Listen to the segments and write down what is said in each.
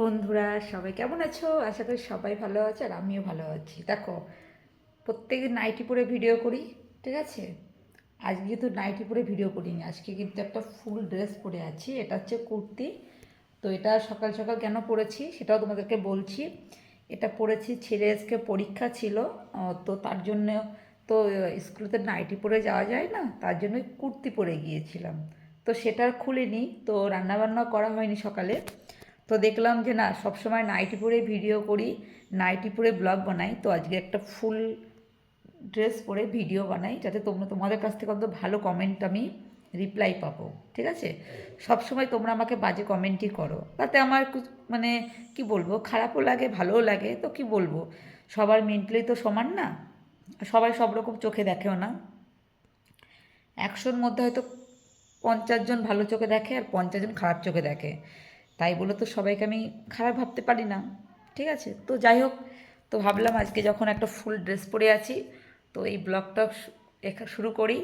বন্ধুরা, সবাই কেমন আছো? আশা করি সবাই ভালো আছে আর আমিও ভালো আছি। দেখো, প্রত্যেকদিন নাইটি পরে ভিডিও করি, ঠিক আছে? আজকে কিন্তু নাইটি পরে ভিডিও করিনি। আজকে কিন্তু একটা ফুল ড্রেস পরে আছি। এটা হচ্ছে কুর্তি। তো এটা সকাল সকাল কেন পরেছি সেটাও তোমাদেরকে বলছি। এটা পরেছি, ছেলে আজকে পরীক্ষা ছিল। তো তার জন্য তো স্কুলেতে নাইটি পরে যাওয়া যায় না, তার জন্য কুর্তি পরে গিয়েছিলাম। তো সেটা খুলিনি। তো রান্নাবান্না করা হয়নি সকালে। তো দেখলাম যে না, সবসময় নাইটি পরে ভিডিও করি নাইটি পরে ব্লগ বানাই, তো আজকে একটা ফুল ড্রেস পরে ভিডিও বানাই, যাতে তোমরা, তোমাদের কাছ থেকে অন্তত ভালো কমেন্ট আমি রিপ্লাই পাবো, ঠিক আছে? সব সময় তোমরা আমাকে বাজে কমেন্টই করো, তাতে আমার মানে কি বলব, খারাপও লাগে, ভালোও লাগে, তো কি বলব? সবার মেন্টালি তো সমান না, সবাই সব রকম চোখে দেখেও না। একশোর মধ্যে হয়তো পঞ্চাশ জন ভালো চোখে দেখে আর পঞ্চাশ জন খারাপ চোখে দেখে। তাই বলে তো সবাইকে আমি খারাপ ভাবতে পারি না, ঠিক আছে? তো যাই হোক, তো ভাবলাম আজকে যখন একটা ফুল ড্রেস পরে আছি, তো এই ব্লগটা শুরু করি।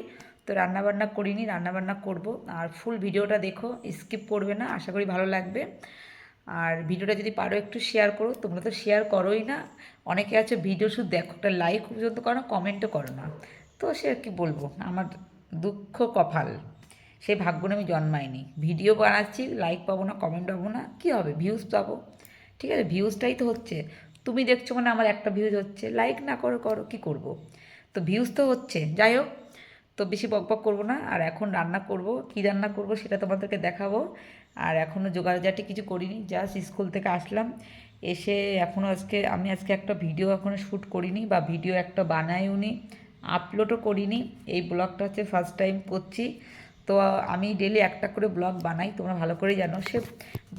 তো রান্নাবান্না করিনি, রান্নাবান্না করব। আর ফুল ভিডিওটা দেখো, স্কিপ করবে না, আশা করি ভালো লাগবে। আর ভিডিওটা যদি পারো একটু শেয়ার করো, তোমরা তো শেয়ার করোই না। অনেকে আছে ভিডিও শুধু দেখো, একটা লাইক পর্যন্ত করো না কমেন্টও করো না। তো সে আর কি বলব, আমার দুঃখ কপাল। সেই ভাগ্য নিয়ে আমি জন্মাইনি। ভিডিও বানাচ্ছি লাইক পাবো না কমেন্ট পাবো না, কী হবে? ভিউজ পাবো। ঠিক আছে ভিউজটাই তো হচ্ছে। তুমি দেখছ মানে আমার একটা ভিউজ হচ্ছে। লাইক না করো করো, কী করব? তো ভিউজ তো হচ্ছে। যাই হোক, তো বেশি বকবক করব না। আর এখন রান্না করব, কি রান্না করব সেটা তোমাদেরকে দেখাবো। আর এখনও জোগাড়জাটি কিছু করিনি জাস্ট স্কুল থেকে আসলাম। এসে এখনও আজকে, আমি আজকে একটা ভিডিও এখনও শ্যুট করিনি বা ভিডিও একটা বানাইও নি আপলোডও করিনি। এই ব্লগটা হচ্ছে ফার্স্ট টাইম করছি। তো আমি ডেলি একটা করে ব্লগ বানাই, তোমরা ভালো করেই জানো। সে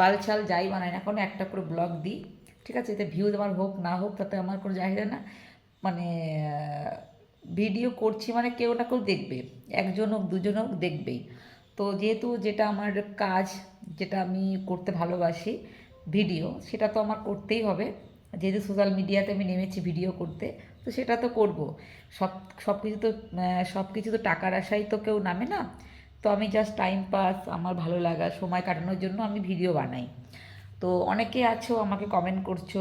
বালছাল যাই বানাই না কোনো, একটা করে ব্লগ দিই। ঠিক আছে? এতে ভিউ আমার হোক, না হোক, তাতে আমার কোনো যায় না। মানে ভিডিও করছি মানে কেউ না কেউ দেখবে। একজন হোক, দুজন হোক, দেখবেই। তো যেহেতু যেটা আমার কাজ, যেটা আমি করতে ভালোবাসি ভিডিও সেটা তো আমার করতেই হবে। যেহেতু সোশ্যাল মিডিয়াতে আমি নেমেছি ভিডিও করতে, তো সেটা তো করব। সব সব কিছু তো সব কিছু তো টাকার আশাই তো কেউ নামে না। তো আমি জাস্ট টাইম পাস আমার ভালো লাগা, সময় কাটানোর জন্য আমি ভিডিও বানাই। তো অনেকে আছো, আমাকে কমেন্ট করছ,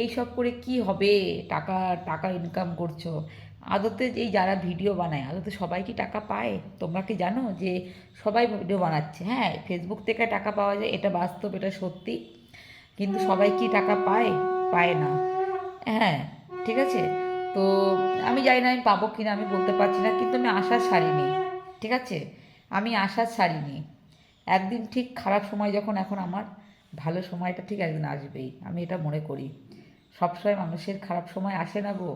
এই সব করে কি হবে? টাকা টাকা ইনকাম করছ। আদতে এই যারা ভিডিও বানায়, আদতে সবাই কি টাকা পায়? তোমরা কি জানো যে সবাই ভিডিও বানাচ্ছে? হ্যাঁ ফেসবুক থেকে টাকা পাওয়া যায়, এটা বাস্তব, এটা সত্যি। কিন্তু সবাই কি টাকা পায়? পায় না। হ্যাঁ ঠিক আছে? তো আমি জানি না আমি পাবো কিনা, আমি বলতে পারছি না, কিন্তু আমি আশা ছাড়িনি। ঠিক আছে? আমি আশা ছাড়িনি। একদিন ঠিক খারাপ সময় যখন এখন আমার, ভালো সময়টা ঠিক একদিন আসবেই, আমি এটা মনে করি। সবসময় মানুষের খারাপ সময় আসে না গো,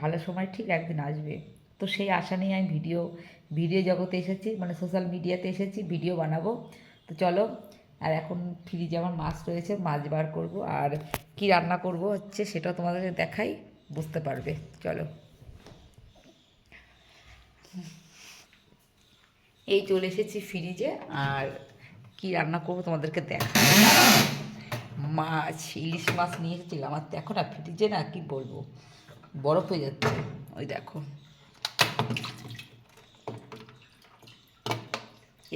ভালো সময় ঠিক একদিন আসবে। তো সেই আশা নিয়ে আমি ভিডিও ভিডিও জগতে এসেছি মানে সোশ্যাল মিডিয়াতে এসেছি, ভিডিও বানাবো। তো চলো, আর এখন ফ্রিজে আমার মাছ রয়েছে, মাছ বার করব, আর কি রান্না করব হচ্ছে সেটাও তোমাদেরকে দেখাই, বুঝতে পারবে। চলো। এই চলে এসেছি ফ্রিজে আর কি রান্না করব তোমাদেরকে দেখা মাছ, ইলিশ মাছ নিয়ে এসেছিলাম। আর দেখো না ফ্রিজে না কি বলব? বরফ হয়ে যাচ্ছে। ওই দেখো।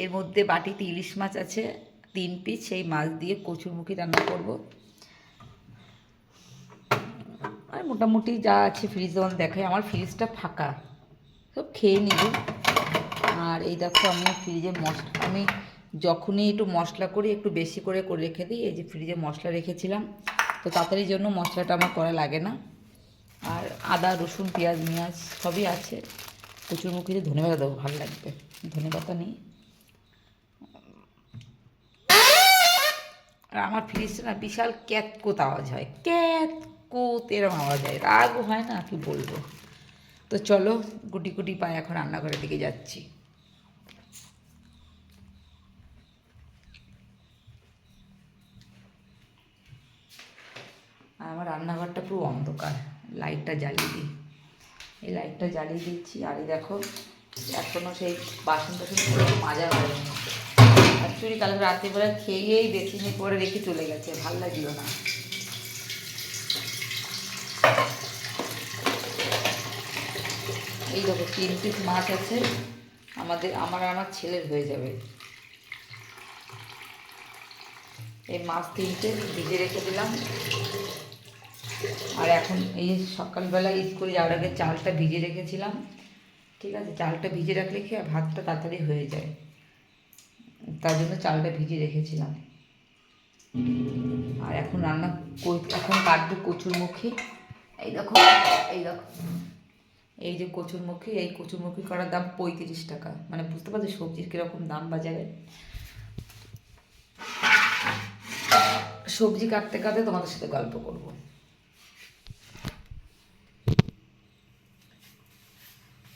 এর মধ্যে বাটিতে ইলিশ মাছ আছে, তিন পিস সেই মাছ দিয়ে কচুরমুখী রান্না করব। আর মোটামুটি যা আছে ফ্রিজ যেমন দেখায় আমার ফ্রিজটা ফাঁকা। সব খেয়ে নিব। আর এই দেখো আমি ফ্রিজে মশলা আমি যখনই একটু মশলা করি, একটু বেশি করে করে রেখে দিই, এই যে ফ্রিজে মশলা রেখেছিলাম। তো তাড়াতাড়ির জন্য মশলাটা আমার করা লাগে না। আর আদা, রসুন, পেঁয়াজ মেঁয়াজ সবই আছে। কচুরমুখিতে ধনে পাতা দেবো, ভালো লাগবে। ধনে পাতা নেই। আর আমার ফ্রিজটা না বিশাল ক্যাতকোত আওয়াজ হয়। ক্যাতকোত এরকম আওয়াজ হয়। রাগও হয় না, কি বলব? তো চলো, গুটি গুটি পায়ে এখন রান্নাঘরের দিকে যাচ্ছি আর আমার রান্নাঘরটা পুরো অন্ধকার। লাইটটা জ্বালিয়ে দিই। এই লাইটটা জ্বালিয়ে দিচ্ছি। আর এই দেখো এখনও সেই বাসন টাসন পুরো মাজা হয়নি অ্যাকচুয়ালি কালকে রাত্রিবেলা খেয়েই বেসিনে পরে রেখে চলে গেছে। ভালো লাগল না। এই দেখো, তিন পিস মাছ আছে। আমাদের, আমার আমার ছেলের হয়ে যাবে। এই মাছ তিনটে, ভিজে রেখে দিলাম। আর এখন এই সকালবেলা স্কুলে যাওয়ার আগে চালটা ভিজে রেখেছিলাম, ঠিক আছে? চালটা ভিজে রাখলে কি ভাতটা তাড়াতাড়ি হয়ে যায়। তার জন্য চালটা ভিজে রেখেছিলাম। আর এখন রান্না কর- এখন কাটবো কচুরমুখী। এই দেখো এই দেখো। এই যে কচুরমুখী, এই কচুরমুখী করার দাম পঁয়ত্রিশ টাকা। মানে বুঝতে পারছ সবজির কীরকম দাম বাজারে? সবজি কাটতে কাটতে তোমাদের সাথে গল্প করব।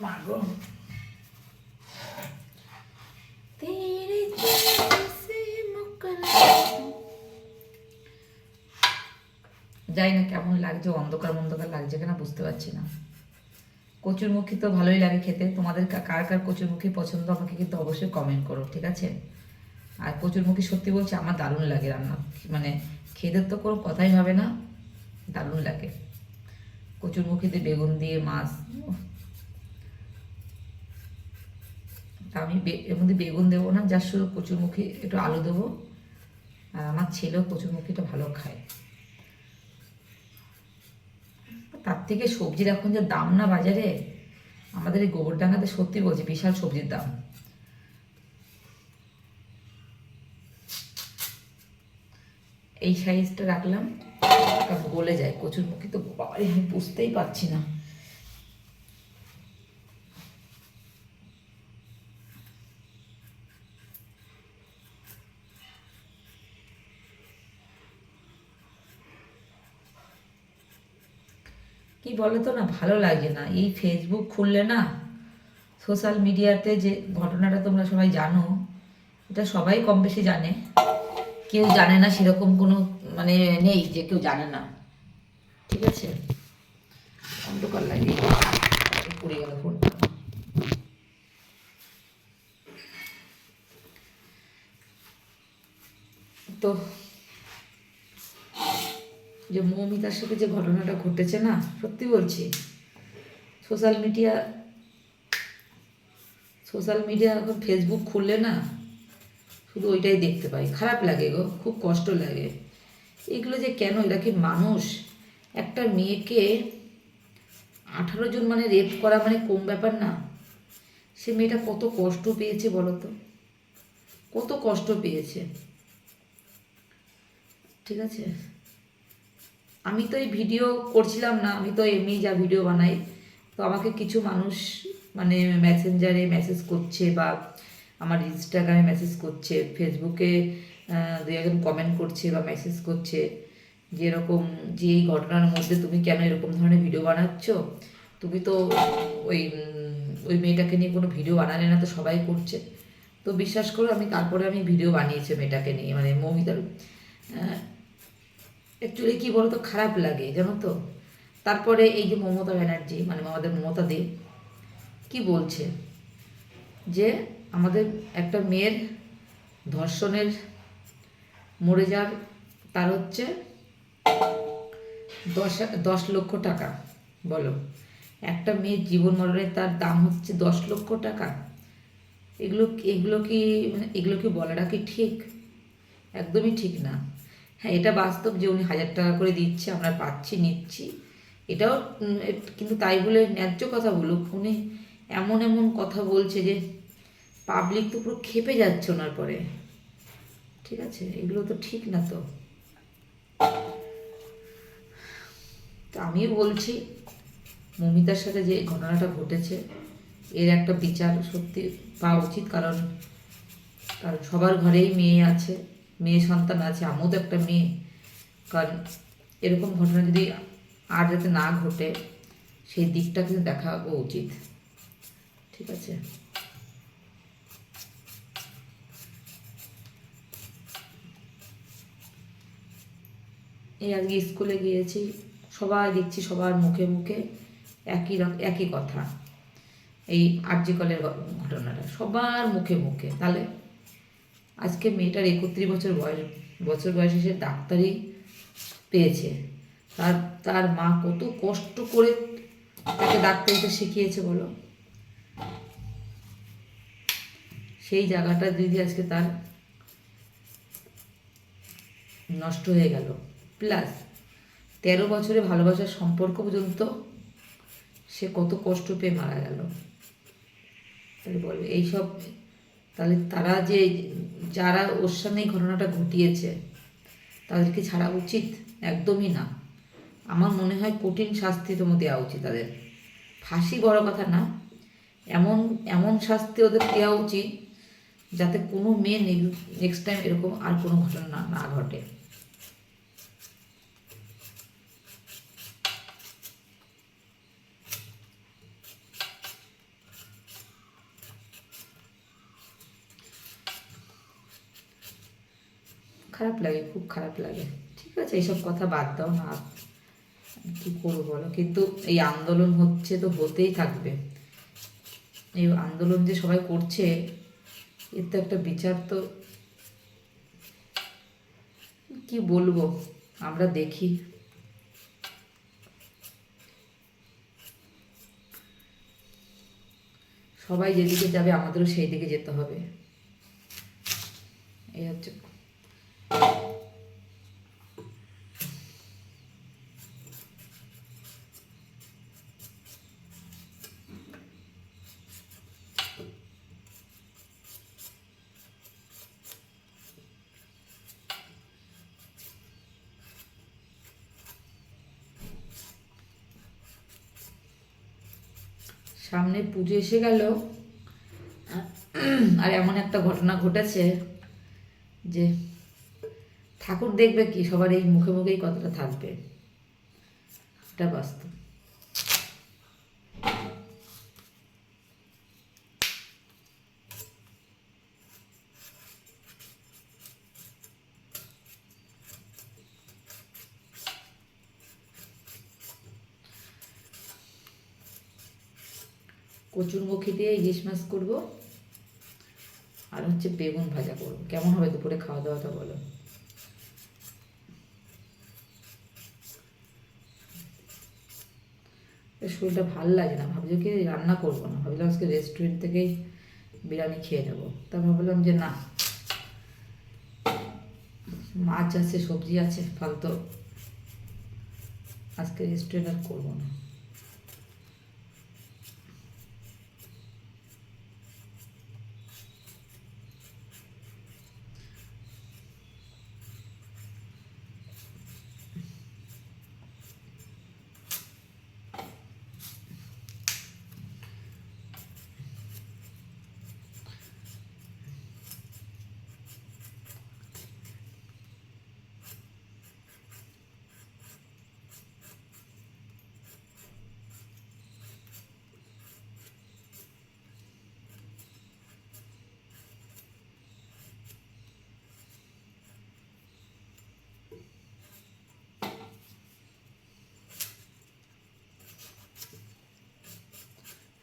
মাগো যাই না কেমন লাগছে? অন্ধকার অন্ধকার লাগছে কেনা বুঝতে পারছি না। কচুরমুখী তো ভালোই লাগে খেতে। তোমাদের কার কার কচুরমুখী পছন্দ আমাকে কিন্তু অবশ্যই কমেন্ট করো ঠিক আছে? আর কচুর মুখী সত্যি বলছি আমার দারুণ লাগে রান্না। মানে খেতে তো কোনো কথাই হবে না দারুণ লাগে। কচুরমুখী দিয়ে বেগুন দিয়ে মাছ তা আমি এর মধ্যে বেগুন দেবো না যার শুধু কচুরমুখী একটু আলু দেবো। আর আমার ছেলেও কচুরমুখীটা ভালো খায়। তার থেকে সবজির এখন যে দাম না বাজারে, আমাদের এই গোবরডাঙ্গাতে সত্যি বলছি বিশাল সবজির দাম। এই সাইজটা রাখলাম গলে যায়। কচুর মুখে তো বাবারে, আমি বুঝতেই পারছি না। কি বলো তো না, ভালো লাগে না। এই ফেসবুক খুললে না সোশ্যাল মিডিয়াতে যে ঘটনাটা তোমরা সবাই জানো, এটা সবাই কম বেশি জানে। কেউ জানে না সেরকম কোনো মানে নেই যে কেউ জানে না। ঠিক আছে? অন্ধকার লাগে। পড়ে গেল ফোনটা তো যে মৌমিতার সাথে যে ঘটনাটা ঘটেছে না, সত্যি বলছি সোশ্যাল মিডিয়া সোশ্যাল মিডিয়া এখন ফেসবুক খুললে না, শুধু ওইটাই দেখতে পাই। খারাপ লাগে গো, খুব কষ্ট লাগে। এগুলো যে কেন, এরা কি মানুষ? একটা মেয়েকে আঠারো জন মানে রেপ করা মানে কম ব্যাপার না? সে মেয়েটা কত কষ্ট পেয়েছে বলো তো? কত কষ্ট পেয়েছে। ঠিক আছে? আমি তো এই ভিডিও করছিলাম না, আমি তো এমনি যা ভিডিও বানাই। তো আমাকে কিছু মানুষ মানে মেসেঞ্জারে মেসেজ করছে বা আমার ইনস্টাগ্রামে মেসেজ করছে ফেসবুকে দু একজন কমেন্ট করছে বা মেসেজ করছে যে এরকম যে এই ঘটনার মধ্যে তুমি কেন এরকম ধরনের ভিডিও বানাচ্ছ? তুমি তো ওই ওই মেয়েটাকে নিয়ে কোনো ভিডিও বানালে না তো সবাই করছে। তো বিশ্বাস করো আমি, তারপরে আমি ভিডিও বানিয়েছি মেয়েটাকে নিয়ে মানে মৌমিতার অ্যাকচুয়ালি কী বলতো, খারাপ লাগে, জানো তো? তারপরে এই যে মমতা ব্যানার্জি মানে আমাদের মমতা দে, কি বলছে? যে আমাদের একটা মেয়ের ধর্ষণের মরে যাওয়ার তার হচ্ছে দশ দশ লক্ষ টাকা, বলো। একটা মেয়ের জীবন মরণের তার দাম হচ্ছে দশ লক্ষ টাকা। এগুলো এগুলো কি মানে এগুলো কি বলাটা কি ঠিক? একদমই ঠিক না। হ্যাঁ এটা বাস্তব যে উনি হাজার টাকা করে দিচ্ছে, আমরা পাচ্ছি, নিচ্ছি। এটাও কিন্তু তাই বলে ন্যায্য কথা বলুক, উনি এমন এমন কথা বলছে যে পাবলিক তো পুরো খেপে যাচ্ছে ওনার পরে। ঠিক আছে? এগুলো তো ঠিক না তো। তো আমি বলছি, মমিতার সাথে যে ঘটনাটা ঘটেছে, এর একটা বিচার সত্যি পাওয়া উচিত, কারণ কারণ সবার ঘরেই মেয়ে আছে। মেয়ে সন্তান আছে আমিও তো একটা মেয়ে। কারণ এরকম ঘটনা যদি আর যাতে না ঘটে, সেই দিকটা কিন্তু দেখা উচিত। ঠিক আছে? এই আজকে স্কুলে গিয়েছি, সবাই দেখছি সবার মুখে মুখে একই একই কথা। এই আর্যিকলের ঘটনাটা, সবার মুখে মুখে। তাহলে আজকে মেয়েটার একত্রিশ বছর বয়স, বছর বয়সে সে ডাক্তারি পেয়েছে। তার তার মা কত কষ্ট করে তাকে ডাক্তারিটা শিখিয়েছে বলো? সেই জায়গাটা যদি আজকে তার নষ্ট হয়ে গেল। প্লাস তেরো বছরে ভালোবাসার সম্পর্ক পর্যন্ত সে কত কষ্ট পেয়ে মারা গেল। তাহলে বলবে এইসব, তাহলে তারা যে যারা ওর এই ঘটনাটা ঘটিয়েছে, তাদেরকে ছাড়া উচিত একদমই না। আমার মনে হয় কঠিন শাস্তি তোমার দেওয়া উচিত তাদের। ফাঁসি বড় কথা না, এমন এমন শাস্তি ওদের দেওয়া উচিত যাতে কোনো মেয়ে নেক্সট টাইম এরকম আর কোনো ঘটনা না ঘটে। খারাপ লাগে, খুব খারাপ লাগে। ঠিক আছে, এইসব কথা বাদ দাও না। কী করব বলো? কিন্তু এই আন্দোলন হচ্ছে তো হতেই থাকবে। এই আন্দোলন যে সবাই করছে, এর তো একটা বিচার তো কি বলব? আমরা দেখি। সবাই যেদিকে যাবে, আমাদেরও সেই দিকে যেতে হবে। এই হচ্ছে সামনে পুজো এসে গেল। আর এমন একটা ঘটনা ঘটেছে যে ঠাকুর দেখবে কি? সবার এই মুখে মুখেই কতটা থাকবে। এটা বাস্তব। কচুরমুখী দিয়ে ইলিশ মাছ করব আর হচ্ছে বেগুন ভাজা করব। কেমন হবে দুপুরে খাওয়া দাওয়াটা বলো? শরীরটা ভালো লাগে না। ভাবছি কি রান্না করব না। ভাবলাম আজকে রেস্টুরেন্ট থেকেই বিরিয়ানি খেয়ে নেব। তা ভাবলাম যে না, মাছ আছে, সবজি আছে, ফালতু। আজকে রেস্টুরেন্ট আর করব না।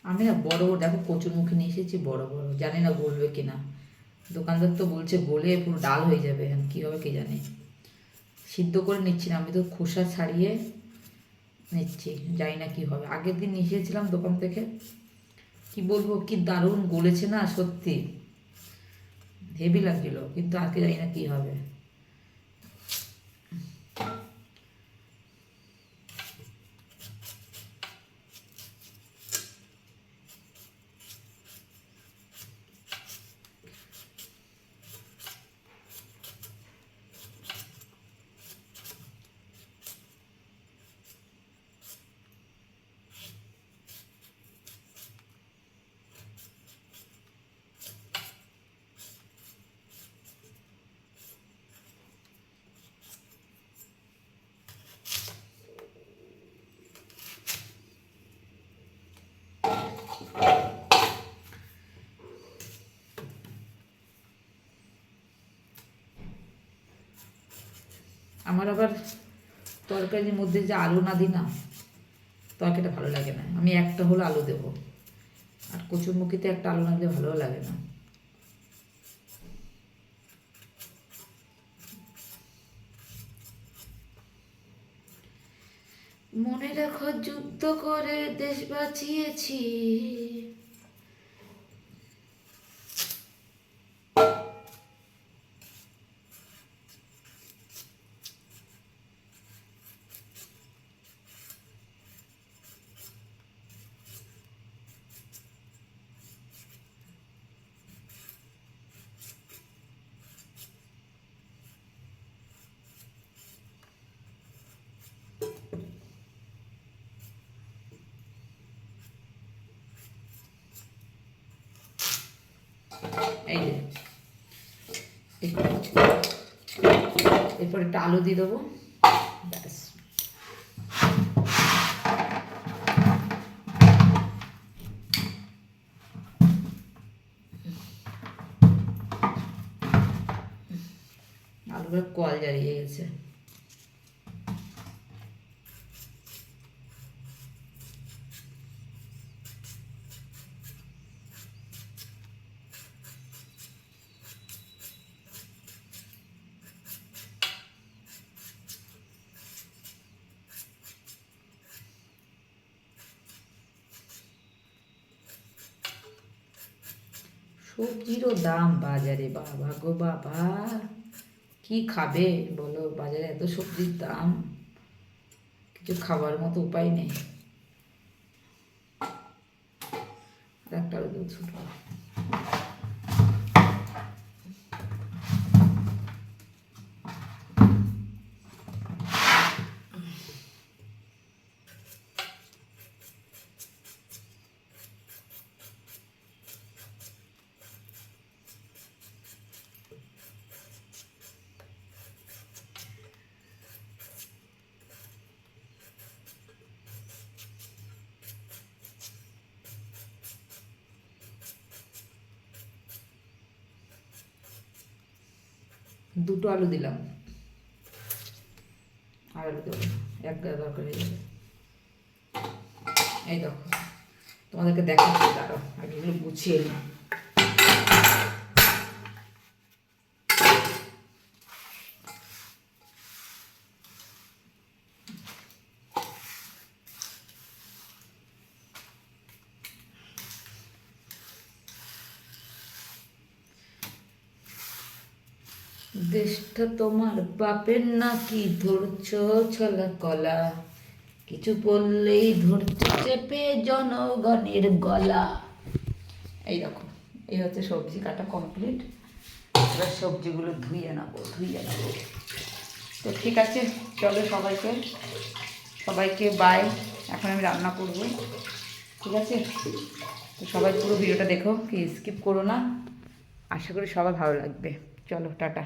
আমি না বড় বড়, দেখো কচুর মুখে নিয়ে এসেছি, বড় বড়। জানি না বলবে কি না দোকানদার তো বলছে, বলে পুরো ডাল হয়ে যাবে এখন, কী হবে কে জানে। সিদ্ধ করে নিচ্ছি না, আমি তো খোসা ছাড়িয়ে নিচ্ছি, জানি না কী হবে। আগের দিন এসেছিলাম দোকান থেকে। কি বলব, কি দারুণ গলেছে না, সত্যি। হেভি লাগছিল, কিন্তু আজকে জানি না কী হবে। আমার আবার তরকারির মধ্যে যে আলু না দিই না, তরকারিটা ভালো লাগে না। আমি একটা হলো আলু দেবো, আর কচুরমুখিতে একটা আলু না দিলে ভালোও লাগে না। মনে রাখো, যুদ্ধ করে দেশ বাঁচিয়েছি। এরপর একটা আলু দিয়ে দেবো। ব্যাস। আলুগুলো কল জ্বালিয়ে গেছে। সবজিরও দাম বাজারে, বাবা গো বাবা। কি খাবে বলো? বাজারে এত সবজির দাম। কিছু খাবার মতো উপায় নেই। একটা দেবো দুটো আলু দিলাম। আর আলু দেবো এক গা দরকার এই দেখো, তোমাদেরকে দেখাচ্ছি, দাঁড়াও, আগে এগুলো গুছিয়ে নিই। দেশটা তোমার বাপের নাকি ধরছ ছলা কলা? কিছু বললেই ধরছে চেপে জনগণের গলা। এই দেখো এই হচ্ছে সবজি কাটা কমপ্লিট এবার সবজিগুলো ধুয়ে নেব ধুয়ে নেব। তো ঠিক আছে, চলো সবাইকে। সবাইকে বাই এখন আমি রান্না করব। ঠিক আছে? তো সবাই পুরো ভিডিওটা দেখো, কি স্কিপ করো না। আশা করি সবার ভালো লাগবে। চলো, টাটা।